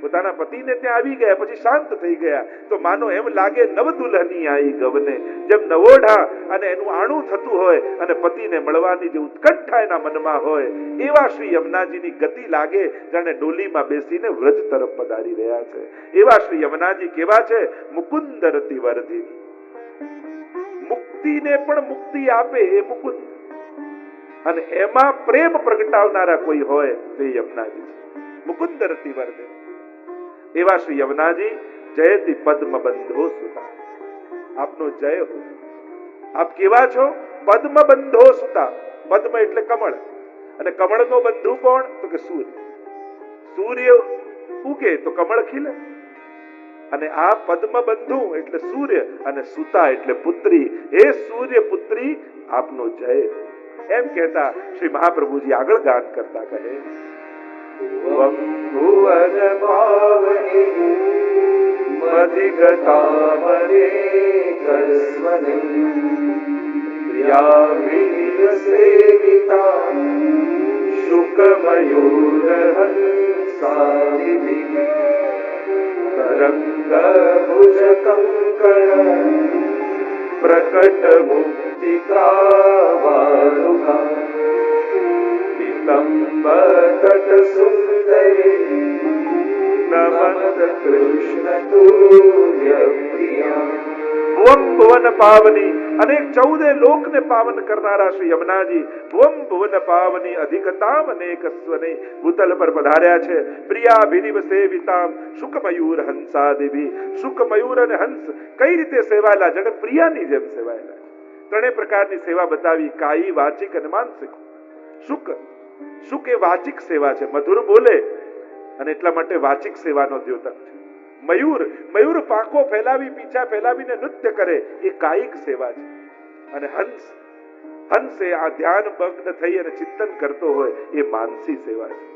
પોતાના પતિને ત્યાં આવી ગયા, પછી શાંત થઈ ગયા. તો માનો એમ લાગે નવ દુલ્હની આવી ગવને. જેમ નવોઢા અને એનું આણું થતું હોય અને પતિને મળવાની જે ઉત્કંઠા એના મનમાં હોય, એવા શ્રી યમુનાજીની ગતિ લાગે જાણે ડોલીમાં બેસીને વ્રજ તરફ પધારી રહ્યા છે. એવા શ્રી યમુનાજી કેવા છે? મુકુંદ રતિ મુક્તિને પણ મુક્તિ આપે એ મુકુંદ. અને એમાં પ્રેમ પ્રગટાવનારા કોઈ હોય તો યમુનાજી છે. મુકુંદ રતિ વર્ધિની એવા શ્રી યમુનાજી, જયતિ પદ્મ બંધો સુતા આપનો જય હો. આપ કેવા છો? પદ્મ બંધો સુતા પદ્મ એટલે કમળ. અને કમળનો બંધુ કોણ? તો કે સૂર્ય. સૂર્ય ઉગે તો કમળ ખીલે. અને આ પદ્મ બંધુ એટલે સૂર્ય અને સુતા એટલે પુત્રી. હે સૂર્ય પુત્રી, આપનો જય એમ કહેતા શ્રી મહાપ્રભુજી આગળ ગાન કરતા કહે. ભુવન પાવની મધિગતામરે કરસ્વની પ્રિયાવીર સેવિતા શુકમયુરહંસાદિભિ તરંગભુજકંકણ પ્રકટમુક્તિકાવારુકા नितम्बतटसुन्दरी नमत कृष्णतूर्यप्रिया ભુવમ ભુવન પાવની અનેક ચૌદે લોકને પાવન કરનારા શ્રી યમુનાજી ભુવમ ભુવન પાવની અધિકતામ અનેક સ્વને ભૂતલ પર પધાર્યા છે પ્રિયા ભિનિવ સેવિતામ શુક મયુર હંસા દેવી શુક મયુર અને હંસ કઈ રીતે સેવાયેલા જણે પ્રિયાની જેમ સેવાયેલા ત્રણેય પ્રકારની સેવા બતાવી કાયી વાચિક અને માનસિક શુક શુક કે વાચિક સેવા છે? મધુર બોલે, અને એટલા માટે વાચિક સેવાનો દ્યોતક છે. મયુર મયુર પાંખો ફેલાવી, પીછા ફેલાવીને નૃત્ય કરે, એ કાયિક સેવા છે. અને હંસ, હંસે આ ધ્યાન ભગ્ન થઈ અને ચિંતન કરતો હોય, એ માનસી સેવા છે.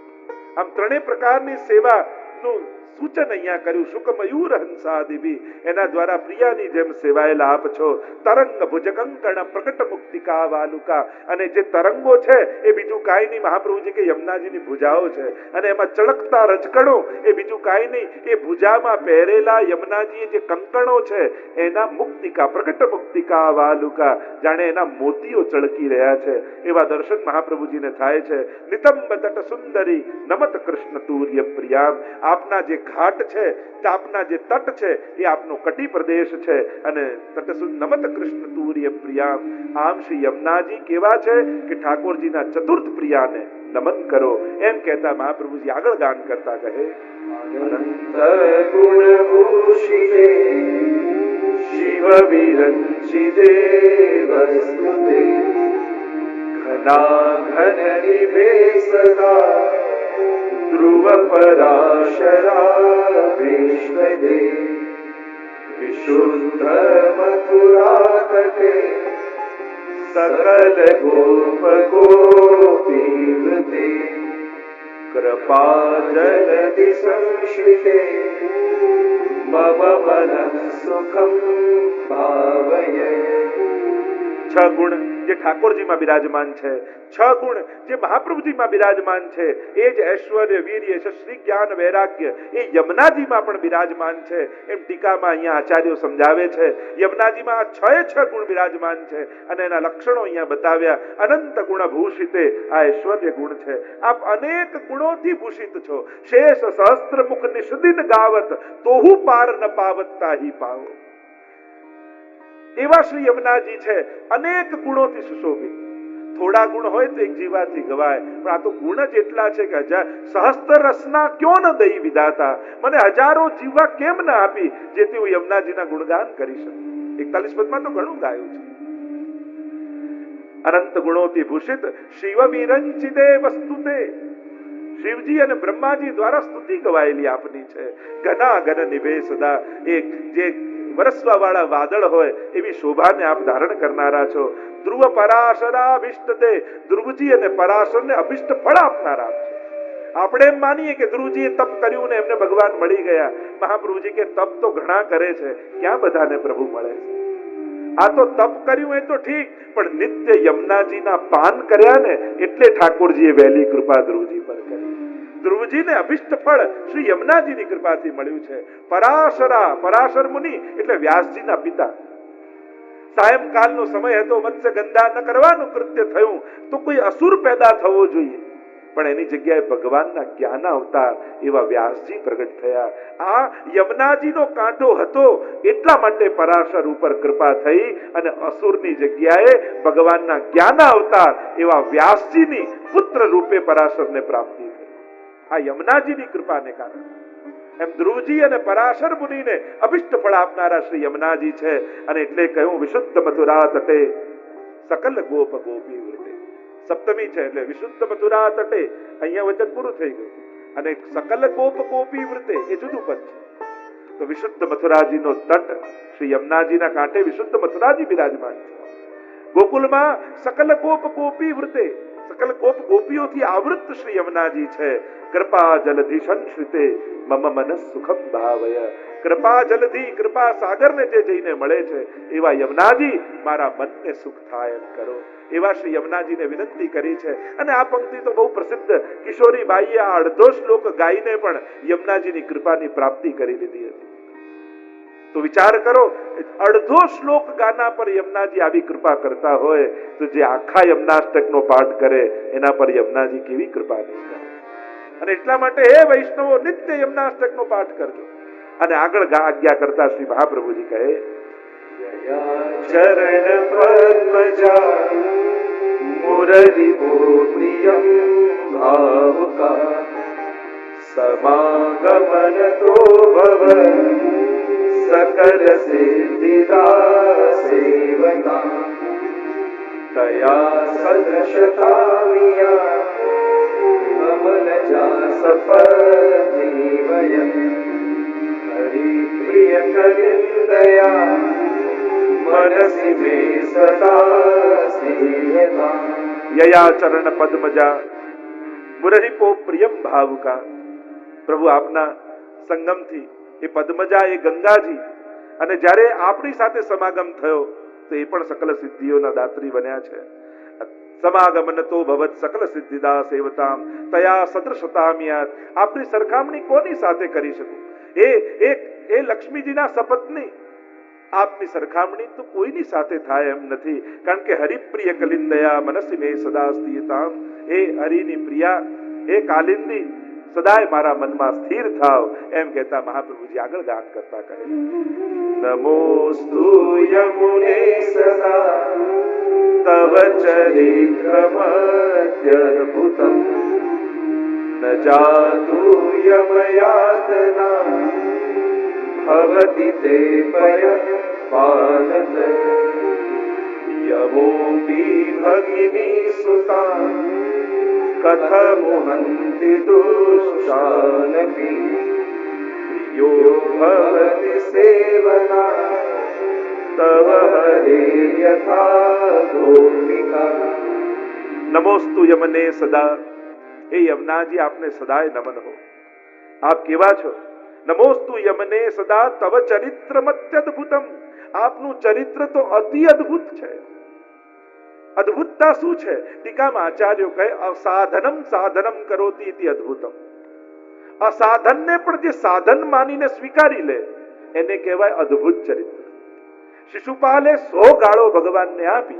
આમ ત્રણેય પ્રકારની સેવાનું સૂચન અહીંયા કર્યું શુક મયુર હંસાદિભી એના દ્વારા પ્રિયાની જેમ સેવાયેલા આપ છો. તરંગ ભુજકંકણ પ્રકટ મુક્તિકા વાલુકા. અને જે તરંગો છે, એ બીજું કાંઈ નહીં મહાપ્રભુજી કે યમુનાજીની ભુજાઓ છે. અને એમાં ચળકતા રજકણો, એ બીજું કાંઈ નહીં. એ ભુજામાં પહેરેલા યમુનાજીએ જે કંકણો છે, એના મુક્તિકા પ્રકટ મુક્તિકા વાલુકા. જાણે એના મોતીઓ ચળકી રહ્યા છે. એવા દર્શન મહાપ્રભુજીને થાય છે. નિતંબ તટ સુંદરી, નમત કૃષ્ણ તુર્ય પ્રિયામ. આપના જે ઘાટ છે આપના જે તટ છે, એ આપનો કટી પ્રદેશ છે. અને તટસુ નમત કૃષ્ણ તુર્ય પ્રિયામ. આમ શ્રી યમુનાજી કેવા છે કે ઠાકોરજીના ચતુર્થ પ્રિયાને નમન કરો. એમ કહેતા મહાપ્રભુજી આગળ ગાન કરતા કહે શિવ વિરંચિદે વસ્તુતે. ઘના ઘન નિભે સદા ध्रुव पराशरा विश्वदे विशुद्ध मथुरा तटे सकल गोप गोपीवृते कृपा जलदि संश्रिते मम मनः सुखं भावय छगुण જે ઠાકોરજીમાં બિરાજમાન છે, છ ગુણ જે મહાપ્રભુજીમાં બિરાજમાન છે, એ જ ઐશ્વર્ય, વીર્ય શ્રી જ્ઞાન, વૈરાગ્ય, એ યમુનાજીમાં પણ બિરાજમાન છે. એમ ટીકામાં અહીંયા આચાર્યો સમજાવે છે, યમુનાજીમાં છ એ છ ગુણ બિરાજમાન છે અને એના લક્ષણો અહીંયા બતાવ્યા. અનંત ગુણ ભૂષિતે આ ઐશ્વર્ય ગુણ છે. આપ અનેક ગુણોથી ભૂષિત છો. શેષ સહસ્ત્ર મુખ નિષદિન ગાવત, તોહુ પાર ન પાવત તાહી પાવો. એવા શ્રી યમુનાજી છે. અનેક ગુણોથી સુશોભિત. થોડા ગુણ હોય તો એક જીવાથી ગવાય. પણ આ તો ગુણ જ એટલા છે કે હજાર સહસ્ત્ર રસના ક્યો ન દઈ વિધાતા? મને હજારો જીવા કેમ ન આપી? જેથી હું યમુનાજીના ગુણગાન કરી શકું. એકતાલીસ પદમાં તો ઘણું ગાયું છે. અનંત ગુણોથી ભૂષિત શિવ વિરંચિતે વસ્તુતે. શિવજી અને બ્રહ્માજી દ્વારા સ્તુતિ ગવાયેલી આપની છે. ઘના ઘન નિભે સદા. એક જે વરસવા વાળા વાદળ હોય એવી શોભાને આપ ધારણ કરનારા છો. ધ્રુવ પરાશરા અભિષ્ટ ધ્રુવજી અને પરાશરને અભિષ્ટ ફળ આપનારા આપ આપણે એમ માનીએ કે ધ્રુવજીએ તપ કર્યું ને એમને ભગવાન મળી ગયા. મહાપ્રભુજી કે તપ તો ઘણા કરે છે. ક્યાં બધાને પ્રભુ મળે છે? આ તો તપ કર્યું એ તો ઠીક, પણ નિત્ય યમુનાજીના પાન કર્યા ને એટલે ઠાકોરજીએ વહેલી કૃપા ધ્રુવજી પર કરી. ધ્રુવજીને અભિષ્ટ ફળ શ્રી યમુનાજીની કૃપાથી મળ્યું છે. પરાશરા, પરાશર મુનિ એટલે વ્યાસજીના પિતા. સાયંકાલનો સમય હતો, વત્સ ગંદા ન કરવાનું કૃત્ય થયું. તો કોઈ અસુર પેદા થવો જોઈએ. પણ એની જગ્યાએ ભગવાનના જ્ઞાન અવતાર એવા વ્યાસજી પ્રગટ થયા. આ યમુનાજીનો કાંટો હતો, એટલા માટે પરાશર ઉપર કૃપા થઈ અને અસુરની જગ્યાએ ભગવાનના જ્ઞાન અવતાર એવા વ્યાસજીની પુત્ર રૂપે પરાશરને પ્રાપ્તિ આ યમુનાજીની કૃપાને કારણે. એમ ધ્રુવજી અને પરાશર મુનિને અભિષ્ટ ફળ આપનારા શ્રી યમુનાજી છે અને એટલે કહ્યું, વિશુદ્ધ મથુરા તટે સકલ ગોપ ગોપી વૃતે સપ્તમી છે એટલે વિશુદ્ધ મથુરા તટે અહીંયા વચન પૂરું થઈ ગયું. અને સકલ ગોપ ગોપી વૃતે એ જુદું પદ છે. તો વિશુદ્ધ મથુરાજીનો તટ શ્રી યમુનાજીના કાંઠે વિશુદ્ધ મથુરાજી બિરાજમાન છે. ગોકુલમાં સકલ ગોપ ગોપી વૃતે સકલ ગોપ ગોપીઓથી આવૃત શ્રી યમુનાજી છે કૃપા જલધિ સંશ્રિતે મમ મન સુખમ ભાવય કૃપા જલધિ કૃપા સાગરને જે જઈને મળે છે એવા યમુનાજી મારા મનને સુખ થાય એમ કરો। એવા શ્રી યમુનાજીને વિનંતી કરી છે અને આ પંક્તિ તો બહુ પ્રસિદ્ધ કિશોરી બાઈએ આ અડધો શ્લોક ગાઈને પણ યમુનાજીની કૃપાની પ્રાપ્તિ કરી લીધી હતી. તો વિચાર કરો, અડધો શ્લોક ગાના પર યમુનાજી આવી કૃપા કરતા હોય, તો જે આખા યમનાષ્ટકનો પાઠ કરે, એના પર યમુનાજી કેવી કૃપા નહીં કરે અને એટલા માટે હે વૈષ્ણવો નિત્ય યમનાષ્ટકનો પાઠ કરજો. અને આગળ આજ્ઞા કરતા શ્રી મહાપ્રભુજી કહે ચરણ પદ્મજા ભવન सकल सिद्धिदा सेवता तया सदृशता अमल जा सफल जीवयन् हरिप्रियकरिन्दया मनसि मे सदा सेवता यया चरण पद्मजा मुररी को प्रियम भाव का प्रभु आपना संगम थी એ પદ્મજા એ ગંગાજી અને જ્યારે આપણી સાથે સમાગમ થયો, તો એ પણ સકલ સિદ્ધિઓના દાત્રી બન્યા છે. સમાગમન તો ભવત સકલ સિદ્ધિદા સેવતામ તયા સદૃશતામ આપણી સરખામણી કોની સાથે કરી શકું? એ એ એ લક્ષ્મીજીના સપત્ની આપની સરખામણી તો કોઈની સાથે થાય એમ નથી. કારણ કે હરિપ્રિય કલિંદયા મનસી મે સદા સ્થિરતામ એ હરિની પ્રિયા, એ કાલિંદી સદાય મારા મનમાં સ્થિર થાવ એમ કહેતા મહાપ્રભુજી આગળ ગાન કરતા કહે નમોસ્તુ યમુને સદા તવ ચરિત્રમત્યદ્ભુતમ ન જાતુ યમયાતના ભવતિ તે પય પાનત યમોપી ભગિની સુતા कथमुहन्ति दुष्टानपि प्रियो भवति सेवना तव हरे यथा गोपिका નમોસ્તુ યમને સદા હે યમનાજી આપને સદાય નમન હો આપ કેવા છો નમોસ્તુ યમને સદા તવ ચરિત્ર મત્યદ્ભુતમ આપનું ચરિત્ર તો અતિ અદ્ભુત છે અદ્ભુતતા શું છે? ટીકામાં આચાર્યો કહે, અસાધનમ સાધનમ કરોતી ઇતિ અદ્ભુતમ. અસાધનને પણ જે સાધન માનીને સ્વીકારી લે, એને કહેવાય અદ્ભુત ચરિત્ર. શિશુપાલે સો ગાળો ભગવાનને આપી.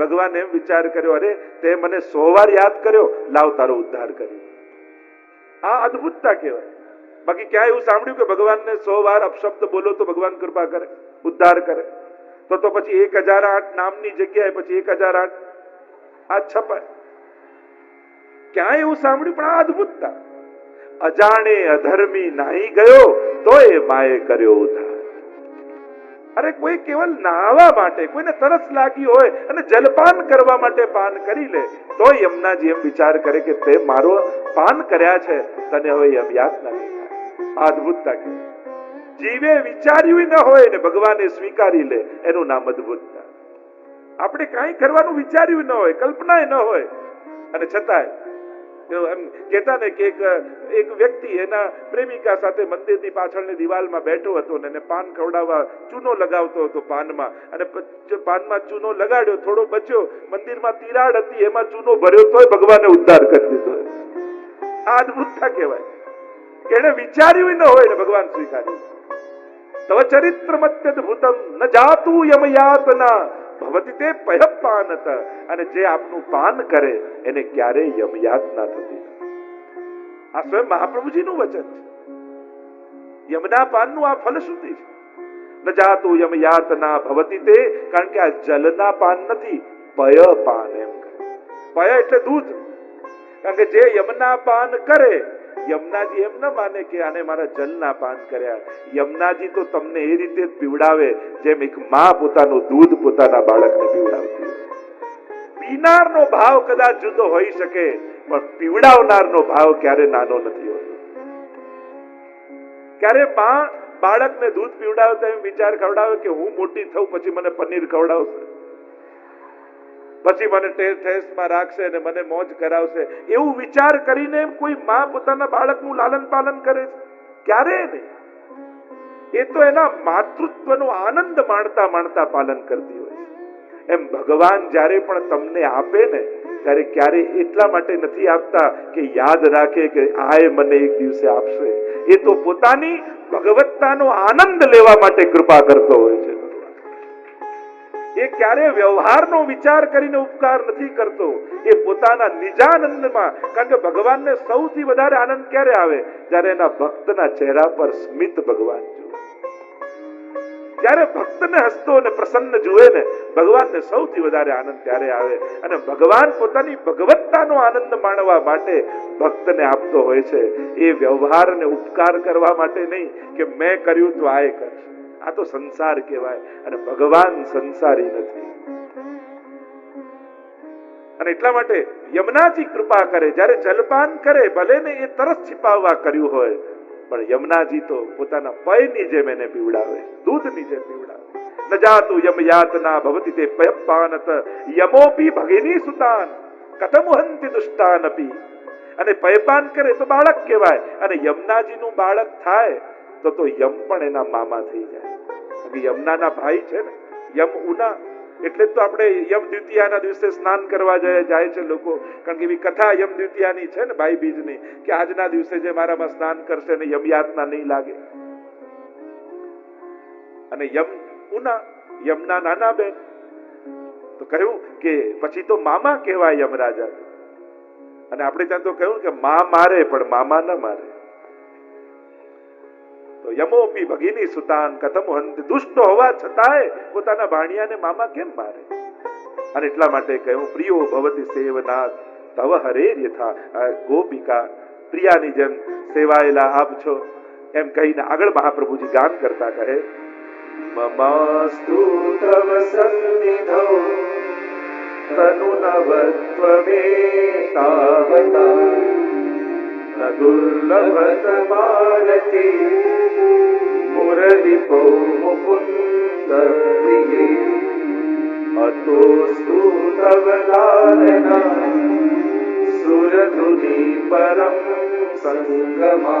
ભગવાન એમ વિચાર કર્યો, અરે, તે મને સો વાર યાદ કર્યો, લાવ તારો ઉદ્ધાર કર્યો આ અદ્ભુતતા કહેવાય. બાકી ક્યાં એવું સાંભળ્યું કે ભગવાનને સો વાર અપશબ્દ બોલો તો ભગવાન કૃપા કરે, ઉદ્ધાર કરે. તો તો પછી એક હજાર આઠ નામની જગ્યાએ પછી એક હજાર આઠ. આ છપાય ક્યાંય એવું સાંભળ્યું? પણ આ અદભુતતા. અજાણે અધર્મી નાહી ગયો તો એ માએ કર્યો ઉધાર અરે કોઈ કેવલ નાહવા માટે, કોઈને તરસ લાગી હોય અને જલપાન કરવા માટે પાન કરી લે તો એમના જેમ વિચાર કરે કે તે મારો પાન કર્યા છે, તને હવે યમ નથી. અદભુતતા કહેવાય. જીવે વિચાર્યું ન હોય ને ભગવાને સ્વીકારી લે, એનું નામ અદભુતતા આપણે કાંઈ કરવાનું વિચાર્યું ન હોય કલ્પના ન હોય. અને છતાંય એમ કહેતા ને કે એક એક વ્યક્તિ એના પ્રેમિકા સાથે મંદિરની પાછળની દિવાલમાં બેઠો હતો ને એને પાન ખવડાવવા ચૂનો લગાવતો હતો પાનમાં. અને પાનમાં ચૂનો લગાડ્યો, થોડો બચ્યો, મંદિરમાં તિરાડ હતી, એમાં ચૂનો ભર્યો, તોય ભગવાને ઉદ્ધાર કરી દીધો. આ અદભુતતા કહેવાય. એને વિચાર્યું ન હોય ને ભગવાન સ્વીકાર્યું તવ ચરિત્રમત્યદભૂતમ ન જાતું યમયાતના ભવતી તે પયપાનત અને જે આપનું પાન કરે એને ક્યારેય યમયાતના થતી આ સ્વયં મહાપ્રભુજીનું વચન છે યમના પાનનું આ ફલશ્રુતિ છે ન જાતું યમયાતના ભવતી તે કારણ કે આ જલના પાન નથી પય પાન એમ પય એટલે દૂધ કારણ કે જે યમના પાન કરે યમુનાજી એમ ન માને કે આને મારા જલના પાન કર્યા. યમુનાજી તો તમને એ રીતે જ પીવડાવે જેમ એક મા પોતાનું દૂધ પોતાના બાળકને પીવડાવતી પીનારનો ભાવ કદાચ જુદો હોઈ શકે, પણ પીવડાવનારનો ભાવ ક્યારે નાનો નથી હોતો. ક્યારે માં બાળકને દૂધ પીવડાવતા એમ વિચાર ખવડાવે કે હું મોટી થઉં, પછી મને પનીર ખવડાવશે. પછી મને ટેસ્ટમાં રાખશે અને મને મોજ કરાવશે. એવું વિચાર કરીને કોઈ માં પોતાના બાળકનું લાલન પાલન કરે છે? ક્યારે નહીં? એ તો એના માતૃત્વનો આનંદ માણતા માણતા પાલન કરતી હોય એમ ભગવાન જ્યારે પણ તમને આપે ને, ત્યારે ક્યારે એટલા માટે નથી આપતા કે યાદ રાખે કે આય મને એક દિવસે આપશે. એ તો પોતાની ભગવત્તાનો આનંદ લેવા માટે કૃપા કરતો હોય છે. એ ક્યારે વ્યવહારનો વિચાર કરીને ઉપકાર નથી કરતો. એ પોતાના નિજાનંદમાં, કારણ કે ભગવાનને સૌથી વધારે આનંદ ક્યારે આવે? જ્યારે એના ભક્તના ચહેરા પર સ્મિત ભગવાન જ્યારે ભક્તને હસતો અને પ્રસન્ન જુએ ને, ભગવાનને સૌથી વધારે આનંદ ત્યારે આવે. અને ભગવાન પોતાની ભગવત્તાનો આનંદ માણવા માટે ભક્તને આપતો હોય છે. એ વ્યવહારને ઉપકાર કરવા માટે નહીં, કે મેં કર્યું તો આય કરશે. આ તો સંસાર કહેવાય અને ભગવાન સંસારી નથી. અને એટલા માટે યમુનાજી કૃપા કરે, જ્યારે જલપાન કરે, ભલે ને એ તરસ છિપાવવા કર્યું હોય, પણ યમુનાજી તો પોતાના પયની જેમ એને પીવડાવે દૂધની જેમ પીવડાવે ન યમ યાતના ભવતી તે પયપાનત યમોપી ભગિની સુતાન, કથમ હંતિ દુષ્ટાનપી અને પયપાન કરે તો બાળક કહેવાય, અને યમનાજીનું બાળક થાય, તો તો યમ પણ એના મામા થઈ જાય. યમુનાના ભાઈ છે ને, યમ ઉના, એટલે તો આપણે યમ દ્વિતીયાના દિવસે સ્નાન કરવા જાય છે લોકો. કારણ કે એવી કથા યમ દ્વિતીયાની છે ને ભાઈ બીજની, કે આજના દિવસે જે મારામાં સ્નાન કરશે ને યમયાતના નહીં લાગે. અને યમ ઉના, યમના નાના બેન. તો કહ્યું કે પછી તો મામા કહેવાય યમરાજા. અને આપણે ત્યાં તો કહ્યું કે મા મારે, પણ મામા ન મારે. તો યમોપી ભગીની સુતાન કથમ હંત દુષ્ટ હોવા છતાંય પોતાના ભાણિયાને મામા કેમ મારે? અને એટલા માટે કહ્યું, પ્રિયો, ભવતી સેવનાથ, તવ હરે યથા. ગોપિકા પ્રિયાની જેમ સેવાયેલા આપ છો. એમ કહીને આગળ મહાપ્રભુજી ગાન કરતા કહે, મમાસ્તુ તવ સન્નિધો તનુનવત્વમે તાવતા દુર્લભ મારતી अतोऽस्तु लालना सुरधुनि परं सङ्गमा।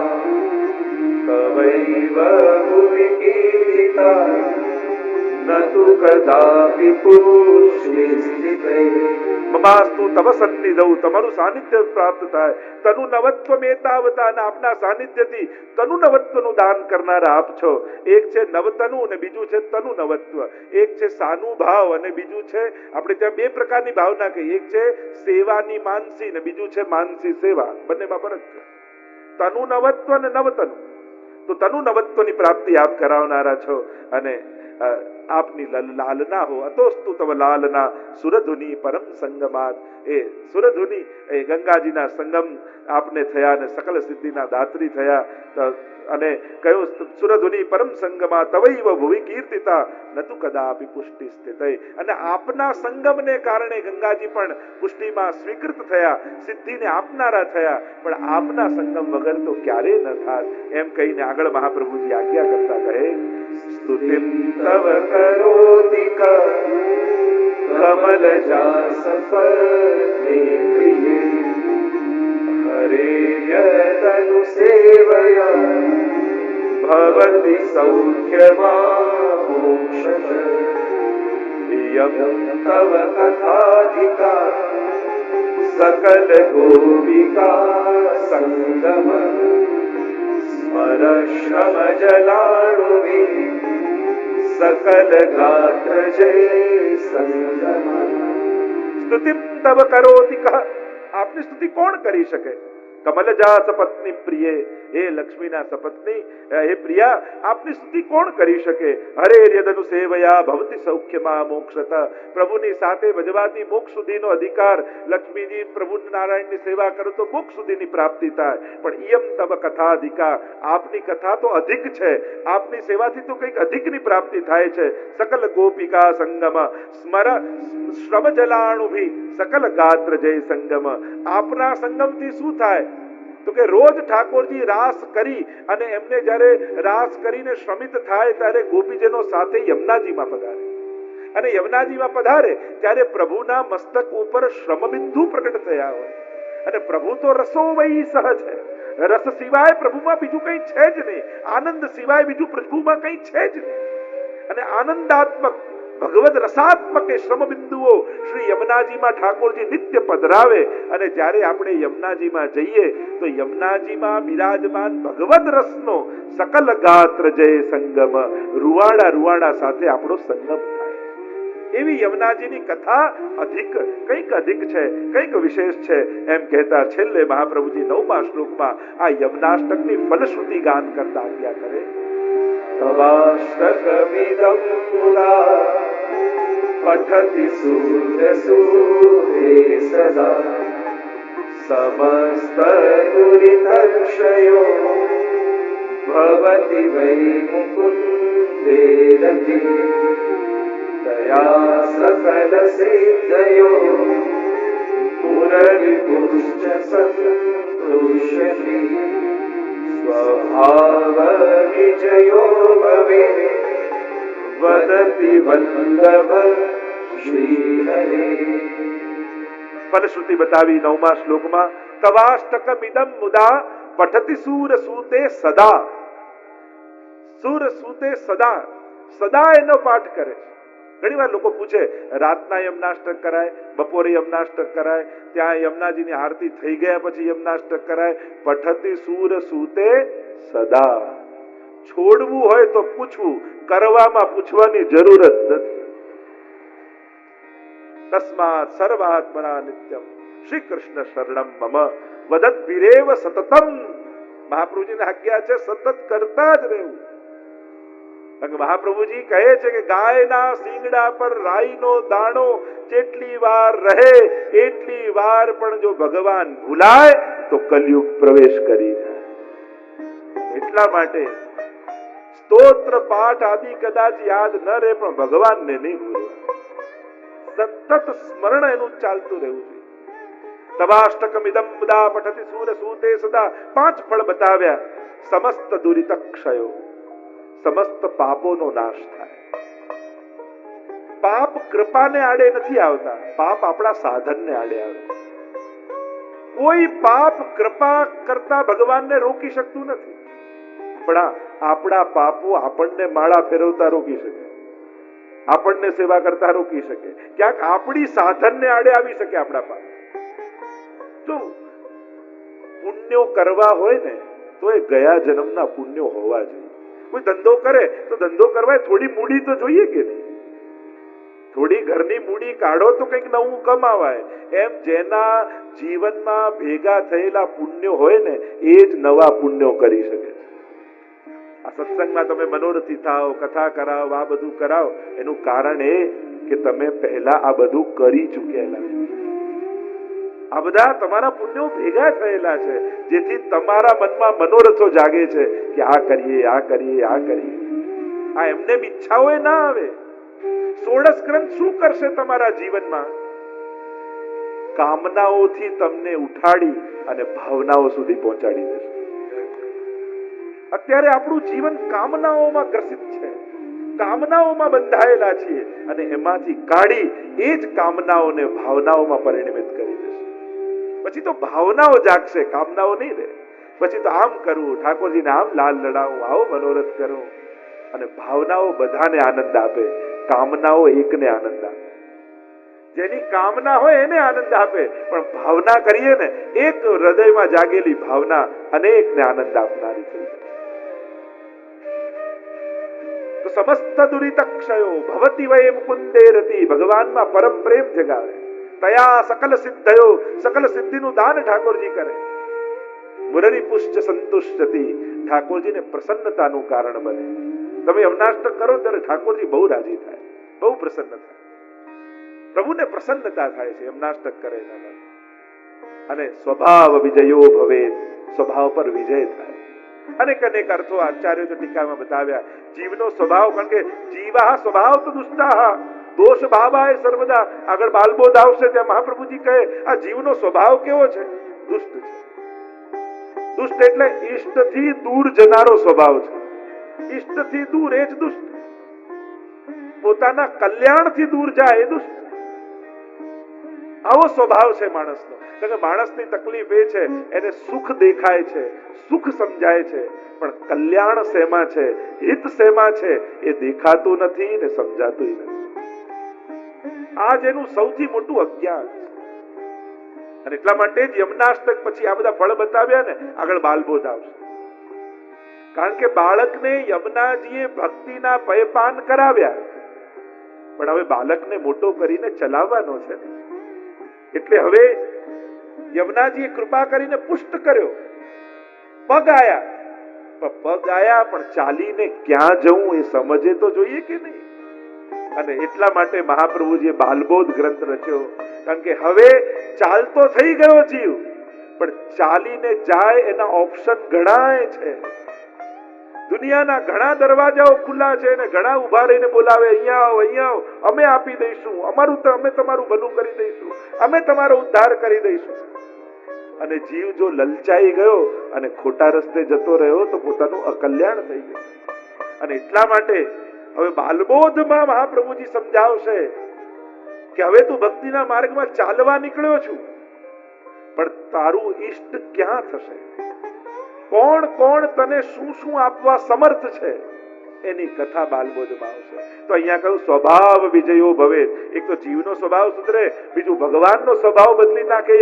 तवैव भुवि कीर्तिता न तु कदापि पूष्णे स्थिते મમાસ્તુ તવ સન્નિધૌ તમારું સાનિધ્ય પ્રાપ્ત થાય તનુ નવત્વ મેતાવતા અને આપના સાનિધ્યથી તનુ નવત્વનું દાન કરનારા આપ છો એક છે નવતનુ અને બીજું છે તનુ નવત્વ એક છે સાનુભાવ અને બીજું છે આપણે ત્યાં બે પ્રકારની ભાવના કહી એક છે સેવાની માનસી ને બીજું છે માનસી સેવા બંનેમાં ફરક છે તનુ નવત્વ અને નવતનુ તો તનુ નવત્વની પ્રાપ્તિ આપ કરાવનારા છો અને અ, આપની લાલના હો, અતોસ્તુ તવ લાલના, સુરધુની પરમ સંગમાત એ સુરધુની, એ ગંગાજીના સંગમ આપને થયા અને સકલ સિદ્ધિના દાત્રી થયા. અને કયો સુરધુની પરમ સંગમાં તવૈવ ભુવિ કીર્તિતા, નતુ કદાપી પુષ્ટિ સ્થિત અને આપના સંગમને કારણે ગંગાજી પણ પુષ્ટિમાં સ્વીકૃત થયા, સિદ્ધિને આપનારા થયા. પણ આપના સંગમ વગર તો ક્યારેય ન થાત. એમ કહીને આગળ મહાપ્રભુજી આજ્ઞા કરતા કહે स्तुतिं तव करोतिका कमलजासफले प्रिये हरे यदनुसेवया भवति सौख्यमा मोक्षः इयं तव कथाधिका सकलगोपिका सङ्गम स्मरश्रमजलाणुभिः सकल गात्रजय संगम स्तुति तब करोति कहा, आपने स्तुति कौन करी सके कमल जास पत्नी प्रिय હે લક્ષ્મીના સપત્ની હે પ્રિયા, આપની સ્તુતિ કોણ કરી શકે? હરે યદનુ સેવયા, ભવતી સૌખ્યમાં મોક્ષત. પ્રભુની સાથે ભજવાથી મોક્ષ સુધીનો અધિકાર લક્ષ્મીજી પ્રભુ નારાયણની સેવા કરો તો મોક્ષ સુધીની પ્રાપ્તિ થાય. પણ ઈયમ તબ કથા અધિકા આપની કથા તો અધિક છે. આપની સેવાથી તો કંઈક અધિકની પ્રાપ્તિ થાય છે. સકલ ગોપિકા સંગમ. સ્મર, શ્રમ જલાણુભી. સકલ ગાત્ર જય સંગમ. આપના સંગમથી શું થાય? તો કે રોજ ઠાકોરજી રાસ કરી અને એમને જ્યારે રાસ કરીને શ્રમિત થાય ત્યારે ગોપીજનો સાથે યમુનાજીમાં પધારે. અને યમુનાજીમાં પધારે ત્યારે પ્રભુના મસ્તક ઉપર શ્રમબિંદુ પ્રકટ થયા હોય. અને પ્રભુ તો રસોવઈ સહ છે રસ સિવાય પ્રભુમાં બીજું કંઈ છે જ નહીં. આનંદ સિવાય બીજું પ્રભુમાં કંઈ છે જ નહીં. અને આનંદાત્મક ભગવદ રસાત્મકે શ્રમ બિંદુઓ શ્રી યમુનાજીમાં ઠાકોરજી નિત્ય પધરાવે અને જ્યારે આપણે યમુનાજીમાં જઈએ તો યમુનાજીમાં બિરાજમાન ભગવદ રસનો સકલ ગાત્ર જય સંગમ રૂવાડા રૂવાડા સાથે આપણો સંગમ એવી યમુનાજીની કથા અધિક, કંઈક અધિક છે, કંઈક વિશેષ છે. એમ કહેતા છેલ્લે મહાપ્રભુજી નવમા શ્લોકમાં આ યમનાષ્ટકની ફલશ્રુતિ ગાન કરતા આજ્ઞા કરે. तवाष्टकमिदं पुरा। पठति सूर्यसूरे सदा। समस्तदुरितक्षयो भवति वै मुकुन्दे। रति तया सकलसिद्धयो पुररिपुश्च स्वभावविजयो भवे वदति वल्लभ श्रीहरे ફલશ્રુતિ બતાવી નવમા શ્લોકમાં તવાષ્ટકમ ઇદમ મુદા પઠતિ સૂર સૂતે સદા સૂર સૂતે સદા સદા એનો પાઠ કરે ઘણી વાર લોકો પૂછે રાતના યમનાષ્ટક કરાય બપોરે યમનાષ્ટક કરાય ત્યાં યમુનાજીની આરતી થઈ ગયા પછી યમનાષ્ટક કરાય પઠતિ સૂર સૂતે સદા છોડવું હોય તો પૂછવું. કરવામાં પૂછવાની જરૂર નથી. તસ્માત સર્વાત્મના નિત્યમ શ્રી કૃષ્ણ શરણમ મમ. વદત વિરેવ સતતમ. મહાપ્રભુજીની આજ્ઞા છે, સતત કરતા જ રહેવું. મહાપ્રભુજી કહે છે કે ગાયના સિંગડા પર રાઈનો દાણો જેટલી વાર રહે, એટલી વાર પણ જો ભગવાન ભૂલાય, તો કલયુગ પ્રવેશ કરી જાય. એટલા માટે સ્તોત્ર પાઠ આદિ કદાચ યાદ ન રહે, પણ ભગવાનને નહીં ભૂલવા સતત સ્મરણ એનું ચાલતું રહેવું જોઈએ. તવાષ્ટકમ ઇદમ મુદા પઠતિ સૂર સૂતે સદા. પાંચ ફળ બતાવ્યા. સમસ્ત દુરિત ક્ષયો સમસ્ત પાપોનો નાશ થાય. પાપ કૃપાને આડે નથી આવતા. પાપ આપણા સાધનને આડે આવે કોઈ પાપ કૃપા કરતા ભગવાનને રોકી શકતું નથી. પણ આપણા પાપો આપણને માળા ફેરવતા રોકી શકે. આપણને સેવા કરતા રોકી શકે. ક્યાંક આપણી સાધનને આડે આવી શકે આપણા પાપ. જો પુણ્યો કરવા હોય ને, તો એ ગયા જન્મના પુણ્યો હોવા જોઈએ. કોઈ ધંધો કરે, તો ધંધો કરવા થોડી મૂડી તો જોઈએ કે નહીં? થોડી ઘરની મૂડી કાઢો તો કંઈક નવું કમાવાય. એમ જેના જીવનમાં ભેગા થયેલા પુણ્યો હોય ને, એ જ નવા પુણ્યો કરી શકે આ સત્સંગમાં તમે મનોરથી થાઓ, કથા કરાવો, આ બધું કરાવો. એનું કારણ એ કે તમે પહેલા આ બધું કરી ચૂકેલા આ બધા તમારા પુણ્યો ભેગા થયેલા છે, જેથી તમારા મનમાં મનોરથો જાગે છે કે આ કરીએ આ કરીએ આ કરીએ. આ એમને ઈચ્છાઓ ના આવે. સોળસ ગ્રંથ શું કરશે તમારા જીવનમાં? કામનાઓથી તમને ઉઠાડી અને ભાવનાઓ સુધી પહોંચાડી દેશે. અત્યારે આપણું જીવન કામનાઓમાં ગ્રસિત છે. કામનાઓમાં બંધાયેલા છીએ અને એમાંથી કાઢી એ જ કામનાઓને ભાવનાઓમાં પરિણમિત કરી દેશે. પછી તો ભાવનાઓ જાગશે, કામનાઓ નહીં રહે. પછી તો આમ કરવું ઠાકોરજીને આમ લાલ લડાવું, આવો મનોરથ કરું. અને ભાવનાઓ બધાને આનંદ આપે, કામનાઓ એકને આનંદ આપે. જેની કામના હોય એને આનંદ આપે, પણ ભાવના કરીએ ને, એક હૃદયમાં જાગેલી ભાવના અનેકને આનંદ આપનારી થઈ જાય. તો સમસ્ત દુરિત ક્ષયો ભવતી વય મુકુંદે રતિ ભગવાનમાં પરમ પ્રેમ જગાવે તયા સકલ સિદ્ધયો સકલ સિદ્ધિનું દાન ઠાકોરજી કરે મુરરી પુષ્ટ સંતુષ્ટતી ઠાકોરજીને પ્રસન્નતાનું કારણ બને તમે અવનાષ્ટ કરો ત્યારે ઠાકોરજી બહુ રાજી થાય, બહુ પ્રસન્ન થાય. પ્રભુને પ્રસન્નતા થાય છે અવનાષ્ટક કરે અને સ્વભાવ વિજયો ભવે સ્વભાવ પર વિજય થાય. અનેક અનેક અર્થો આચાર્યો તો ટીકામાં બતાવ્યા. જીવનો સ્વભાવ, કારણ કે જીવા સ્વભાવ તો દુષ્ટા દોષ ભાવાય સર્વદા. આગળ બાલબોધ આવશે ત્યાં મહાપ્રભુજી કહે, આ જીવનો સ્વભાવ કેવો છે? દુષ્ટ છે. દુષ્ટ એટલે ઈષ્ટથી દૂર જનારો સ્વભાવ છે. ઈષ્ટથી દૂર એ જ દુષ્ટ. પોતાના કલ્યાણથી દૂર જાય એ દુષ્ટ. આવો સ્વભાવ છે માણસનો. કે માણસની તકલીફ એ છે, એને સુખ દેખાય છે, સુખ સમજાય છે. પણ કલ્યાણ શેમાં છે? હિત શેમાં છે? એ દેખાતું નથી ને સમજાતું નથી. આ જેનું સૌથી મોટું અજ્ઞાન અને એટલા માટે જ યમનાષ્ટક પછી આ બધા ફળ બતાવ્યા ને, આગળ બાલબોધ આવશે. કારણ કે બાળકને યમનાજીએ ભક્તિના પયપાન કરાવ્યા. પણ હવે બાળકને મોટો કરીને ચલાવવાનો છે ને. એટલે હવે યમુનાજીએ કૃપા કરીને પુષ્ટ કર્યો. પગ આયા. પગ આયા, પણ ચાલીને ક્યાં જવું એ સમજે તો જોઈએ કે નહીં? અને એટલા માટે મહાપ્રભુજીએ બાલબોધ ગ્રંથ રચ્યો. કારણ કે હવે ચાલતો થઈ ગયો જીવ, પણ ચાલીને જાય એના ઓપ્શન ઘણાય છે. દુનિયાના ઘણા દરવાજાઓ ખુલ્લા છે અને ઘણા ઊભા રહીને બોલાવે, અહીંયા આવો અહીંયા આવો. અમે આપી દઈશું. અમારું અમે તમારું ભલું કરી દઈશું. અમે તમારો ઉદ્ધાર કરી દઈશું. અને જીવ જો લલચાઈ ગયો અને ખોટા રસ્તે જતો રહ્યો, તો પોતાનું અકલ્યાણ થઈ ગયું. અને એટલા માટે હવે બાલબોધમાં મહાપ્રભુજી સમજાવશે કે હવે તું ભક્તિના માર્ગમાં ચાલવા નીકળ્યો છું. પણ તારું ઈષ્ટ ક્યાં થશે? કોણ કોણ તને શું શું આપવા સમર્થ છે? એની કથા બાલબોધમાં આવશે તો અહીંયા કહ્યું, સ્વભાવ વિજયો ભવે એક તો જીવનો સ્વભાવ સુધરે, બીજું ભગવાનનો સ્વભાવ બદલી નાખે